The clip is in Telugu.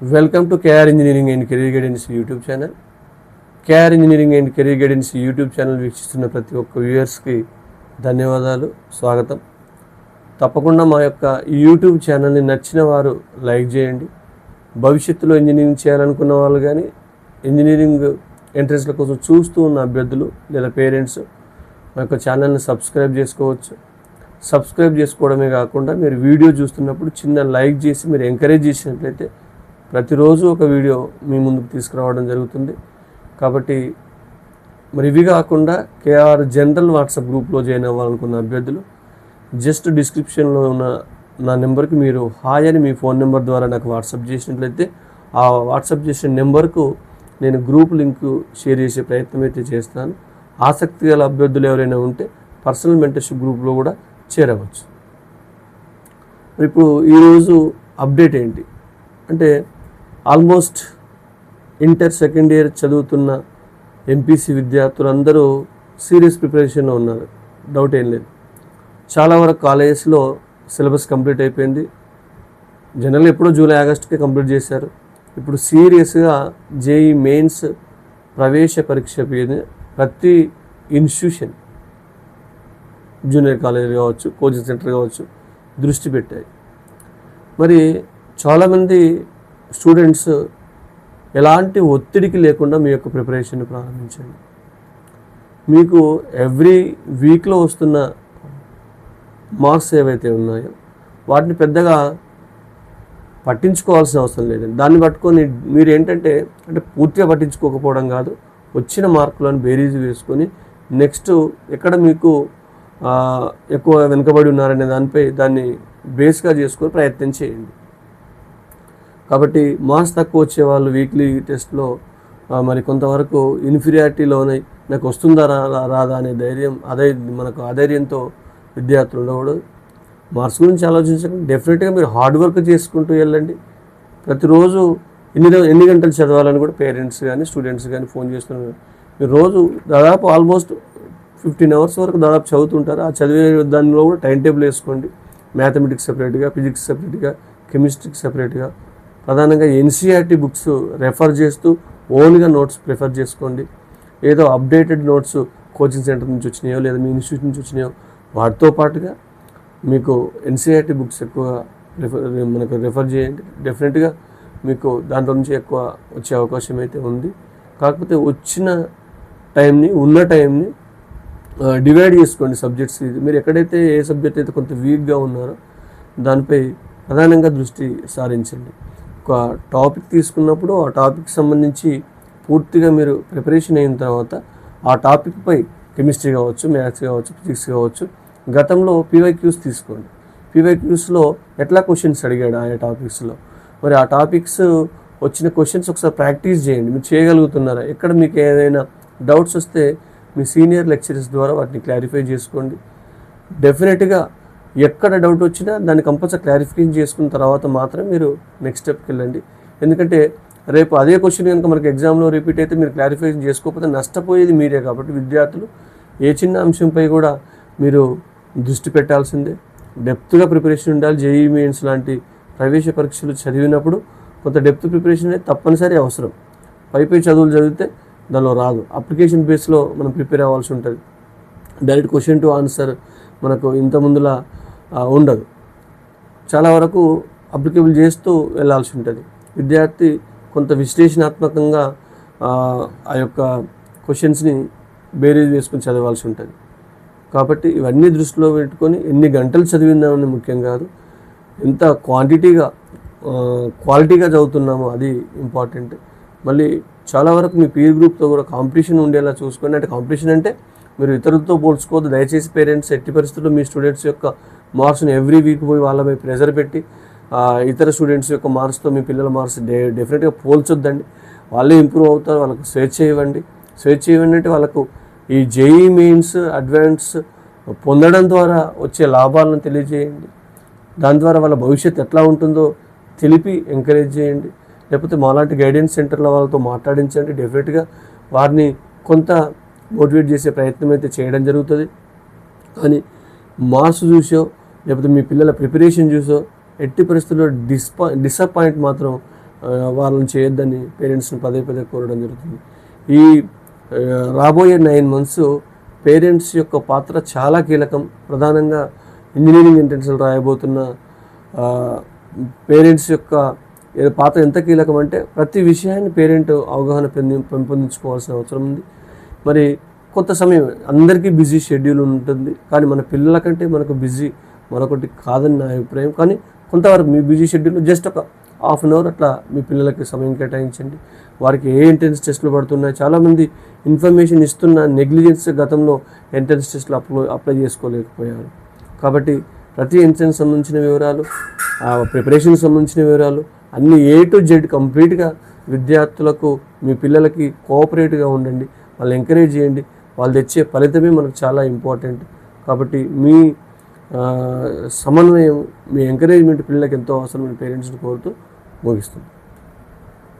Welcome to KR engineering and career guidance YouTube channel KR engineering and career guidance YouTube channel వీక్షిస్తున్న ప్రతి ఒక్క వ్యూయర్స్కి ధన్యవాదాలు స్వాగతం. తప్పకుండా మా యొక్క యూట్యూబ్ ఛానల్ని నచ్చిన వారు లైక్ చేయండి. భవిష్యత్తులో ఇంజనీరింగ్ చేయాలనుకున్న వాళ్ళు కానీ ఇంజనీరింగ్ ఎంట్రెన్స్ల కోసం చూస్తూ ఉన్న అభ్యర్థులు లేదా పేరెంట్స్ మా యొక్క ఛానల్ని సబ్స్క్రైబ్ చేసుకోవచ్చు. సబ్స్క్రైబ్ చేసుకోవడమే కాకుండా మీరు వీడియో చూస్తున్నప్పుడు చిన్న లైక్ చేసి మీరు ఎంకరేజ్ చేసినట్లయితే ప్రతిరోజు ఒక వీడియో మీ ముందుకు తీసుకురావడం జరుగుతుంది. కాబట్టి మరి ఇవి కాకుండా కేఆర్ జనరల్ వాట్సాప్ గ్రూప్లో జాయిన్ అవ్వాలనుకున్న అభ్యర్థులు జస్ట్ డిస్క్రిప్షన్లో ఉన్న నా నెంబర్కి మీరు హాయ్ అని మీ ఫోన్ నెంబర్ ద్వారా నాకు వాట్సాప్ చేసినట్లయితే ఆ వాట్సాప్ చేసిన నెంబర్కు నేను గ్రూప్ లింక్ షేర్ చేసే ప్రయత్నం అయితే చేస్తాను. ఆసక్తి గల అభ్యర్థులు ఎవరైనా ఉంటే పర్సనల్ మెంటర్షిప్ గ్రూప్లో కూడా చేరవచ్చు. ఇప్పుడు ఈరోజు అప్డేట్ ఏంటి? అంటే ఆల్మోస్ట్ ఇంటర్ సెకండ్ ఇయర్ చదువుతున్న ఎంపీసీ విద్యార్థులు అందరూ సీరియస్ ప్రిపరేషన్లో ఉన్నారు. డౌట్ ఏం లేదు. చాలా వరకు కాలేజెస్లో సిలబస్ కంప్లీట్ అయిపోయింది. జనరల్ ఎప్పుడో జూలై ఆగస్టుకే కంప్లీట్ చేశారు. ఇప్పుడు సీరియస్గా జేఈ మెయిన్స్ ప్రవేశ పరీక్ష ప్రతి ఇన్స్టిట్యూషన్ జూనియర్ కాలేజ్ కావచ్చు కోచింగ్ సెంటర్ కావచ్చు దృష్టి పెట్టాయి. మరి చాలామంది స్టూడెంట్స్ ఎలాంటి ఒత్తిడికి లేకుండా మీ యొక్క ప్రిపరేషన్ ప్రారంభించండి. మీకు ఎవ్రీ వీక్లో వస్తున్న మార్క్స్ ఏవైతే ఉన్నాయో వాటిని పెద్దగా పట్టించుకోవాల్సిన అవసరం లేదండి. దాన్ని పట్టుకొని మీరు ఏంటంటే అంటే పూర్తిగా పట్టించుకోకపోవడం కాదు. వచ్చిన మార్కులను బేరీజ్ వేసుకొని నెక్స్ట్ ఎక్కడ మీకు ఎక్కువ వెనుకబడి ఉన్నారనే దానిపై దాన్ని బేస్గా చేసుకొని ప్రయత్నం చేయండి. కాబట్టి మార్క్స్ తక్కువ వచ్చే వాళ్ళు వీక్లీ టెస్ట్లో మరి కొంతవరకు ఇన్ఫీరియారిటీలోనే నాకు వస్తుందా రా- రాదా అనే ధైర్యం అదే మనకు అధైర్యంతో విద్యార్థులు ఉండకూడదు. మార్క్స్ గురించి ఆలోచించకండి. డెఫినెట్గా మీరు హార్డ్ వర్క్ చేసుకుంటూ వెళ్ళండి. ప్రతిరోజు ఎన్ని ఎన్ని గంటలు చదవాలని కూడా పేరెంట్స్ కానీ స్టూడెంట్స్ కానీ ఫోన్ చేస్తున్నారు. మీరు రోజు దాదాపు ఆల్మోస్ట్ ఫిఫ్టీన్ అవర్స్ వరకు దాదాపు చదువుతుంటారు. ఆ చదివే దానిలో కూడా టైం టేబుల్ వేసుకోండి. మ్యాథమెటిక్స్ సపరేట్గా ఫిజిక్స్ సపరేట్గా కెమిస్ట్రీకి సపరేట్గా. ప్రధానంగా ఎన్సీఆర్టీ బుక్స్ రెఫర్ చేస్తూ ఓన్గా నోట్స్ ప్రిఫర్ చేసుకోండి. ఏదో అప్డేటెడ్ నోట్స్ కోచింగ్ సెంటర్ నుంచి వచ్చినాయో లేదా మీ ఇన్స్టిట్యూట్ నుంచి వచ్చినాయో వాటితో పాటుగా మీకు ఎన్సీఆర్టీ బుక్స్ ఎక్కువ రిఫర్ మనకు రిఫర్ చేయండి. డెఫినెట్గా మీకు దాంట్లో నుంచి ఎక్కువ వచ్చే అవకాశం అయితే ఉంది. కాకపోతే వచ్చిన టైంని ఉన్న టైంని డివైడ్ చేసుకోండి సబ్జెక్ట్స్ ఇది మీరు ఎక్కడైతే ఏ సబ్జెక్ట్ అయితే కొంత వీక్గా ఉన్నారో దానిపై ప్రధానంగా దృష్టి సారించండి. ఒక టాపిక్ తీసుకున్నప్పుడు ఆ టాపిక్ సంబంధించి పూర్తిగా మీరు ప్రిపరేషన్ అయిన తర్వాత ఆ టాపిక్పై కెమిస్ట్రీ కావచ్చు మ్యాథ్స్ కావచ్చు ఫిజిక్స్ కావచ్చు గతంలో పీవైక్యూస్ తీసుకోండి. పీవైక్యూస్లో ఎట్లా క్వశ్చన్స్ అడిగాడు ఆయా టాపిక్స్లో మరి ఆ టాపిక్స్ వచ్చిన క్వశ్చన్స్ ఒకసారి ప్రాక్టీస్ చేయండి. మీరు చేయగలుగుతున్నారా? ఎక్కడ మీకు ఏదైనా డౌట్స్ వస్తే మీ సీనియర్ లెక్చరర్స్ ద్వారా వాటిని క్లారిఫై చేసుకోండి. డెఫినెట్గా ఎక్కడ డౌట్ వచ్చినా దాన్ని కంపల్సరీ క్లారిఫికేషన్ చేసుకున్న తర్వాత మాత్రం మీరు నెక్స్ట్ స్టెప్కి వెళ్ళండి. ఎందుకంటే రేపు అదే క్వశ్చన్ కనుక మనకి ఎగ్జామ్లో రిపీట్ అయితే మీరు క్లారిఫికేషన్ చేసుకోకపోతే నష్టపోయేది మీరే కాబట్టి విద్యార్థులు ఏ చిన్న అంశంపై కూడా మీరు దృష్టి పెట్టాల్సిందే. డెప్త్గా ప్రిపరేషన్ ఉండాలి. జేఈ మెయిన్స్ లాంటి ప్రవేశ పరీక్షలు చదివినప్పుడు కొంత డెప్త్ ప్రిపరేషన్ అనేది తప్పనిసరి అవసరం. పైపై చదువులు చదివితే దానిలో రాదు. అప్లికేషన్ బేస్లో మనం ప్రిపేర్ అవ్వాల్సి ఉంటుంది. డైరెక్ట్ క్వశ్చన్ టు ఆన్సర్ మనకు ఇంత ముందులా ఉండదు. చాలా వరకు అప్లికబుల్ చేస్తూ వెళ్ళాల్సి ఉంటుంది. విద్యార్థి కొంత విశ్లేషణాత్మకంగా ఆ, యొక్క క్వశ్చన్స్ని బేరీజ్ వేసుకొని చదవాల్సి ఉంటుంది. కాబట్టి ఇవన్నీ దృష్టిలో పెట్టుకొని ఎన్ని గంటలు చదివిందామని ముఖ్యం కాదు. ఎంత క్వాంటిటీగా క్వాలిటీగా చదువుతున్నామో అది ఇంపార్టెంట్ మళ్ళీ చాలా వరకు మీ పీర్ గ్రూప్తో కూడా కాంపిటీషన్ ఉండేలా చూసుకోండి అంటే కాంపిటీషన్ అంటే మీరు ఇతరులతో పోల్చుకోవద్దు. దయచేసి పేరెంట్స్ ఎట్టి పరిస్థితుల్లో మీ స్టూడెంట్స్ యొక్క మార్క్స్ని ఎవ్రీ వీక్ పోయి వాళ్ళ మీద ప్రెజర్ పెట్టి ఇతర స్టూడెంట్స్ యొక్క మార్క్స్తో మీ పిల్లల మార్క్స్ డే డెఫినెట్గా పోల్చొద్దండి. వాళ్ళే ఇంప్రూవ్ అవుతారు వాళ్ళకు స్వేచ్ఛ ఇవ్వండి. స్వేచ్ఛ ఇవ్వండి అంటే వాళ్ళకు ఈ జేఈ మీన్స్ అడ్వాన్స్ పొందడం ద్వారా వచ్చే లాభాలను తెలియజేయండి. దాని ద్వారా వాళ్ళ భవిష్యత్తు ఎట్లా ఉంటుందో తెలిపి ఎంకరేజ్ చేయండి. లేకపోతే మాలాంటి గైడెన్స్ సెంటర్ల వాళ్ళతో మాట్లాడించండి. డెఫినెట్గా వారిని కొంత మోటివేట్ చేసే ప్రయత్నం అయితే చేయడం జరుగుతుంది. కానీ మార్క్స్ చూసో లేకపోతే మీ పిల్లల ప్రిపరేషన్ చూసో ఎట్టి పరిస్థితుల్లో డిస్పా డిసప్పాయింట్ మాత్రం వాళ్ళని చేయొద్దని పేరెంట్స్ని పదే పదే కోరడం జరుగుతుంది. ఈ రాబోయే నైన్ మంత్స్ పేరెంట్స్ యొక్క పాత్ర చాలా కీలకం. ప్రధానంగా ఇంజనీరింగ్ ఎంట్రన్స్లు రాయబోతున్న పేరెంట్స్ యొక్క పాత్ర ఎంత కీలకం అంటే ప్రతి విషయాన్ని పేరెంట్ అవగాహన పెంపొందించుకోవాల్సిన అవసరం ఉంది. మరి కొంత సమయం అందరికీ బిజీ షెడ్యూల్ ఉంటుంది. కానీ మన పిల్లల కంటే మనకు బిజీ మరొకటి కాదని నా అభిప్రాయం. కానీ కొంతవరకు మీ బిజీ షెడ్యూల్ జస్ట్ ఒక హాఫ్ అన్ అవర్ అట్లా మీ పిల్లలకి సమయం కేటాయించండి. వారికి ఏ ఎంట్రన్స్ టెస్ట్లు పడుతున్నాయి చాలామంది ఇన్ఫర్మేషన్ ఇస్తున్న నెగ్లిజెన్స్ గతంలో ఎంట్రన్స్ టెస్ట్లు అప్లై అప్లై చేసుకోలేకపోయారు. కాబట్టి ప్రతి ఎంట్రన్స్ సంబంధించిన వివరాలు ప్రిపరేషన్కి సంబంధించిన వివరాలు అన్ని ఏ టు జెడ్ కంప్లీట్గా విద్యార్థులకు మీ పిల్లలకి కోఆపరేట్గా ఉండండి. వాళ్ళు ఎంకరేజ్ చేయండి. వాళ్ళు తెచ్చే ఫలితమే మనకు చాలా ఇంపార్టెంట్ కాబట్టి మీ సమన్వయం మీ ఎంకరేజ్మెంట్ పిల్లలకు ఎంతో అవసరమైన పేరెంట్స్ని కోరుతూ ముగిస్తుంది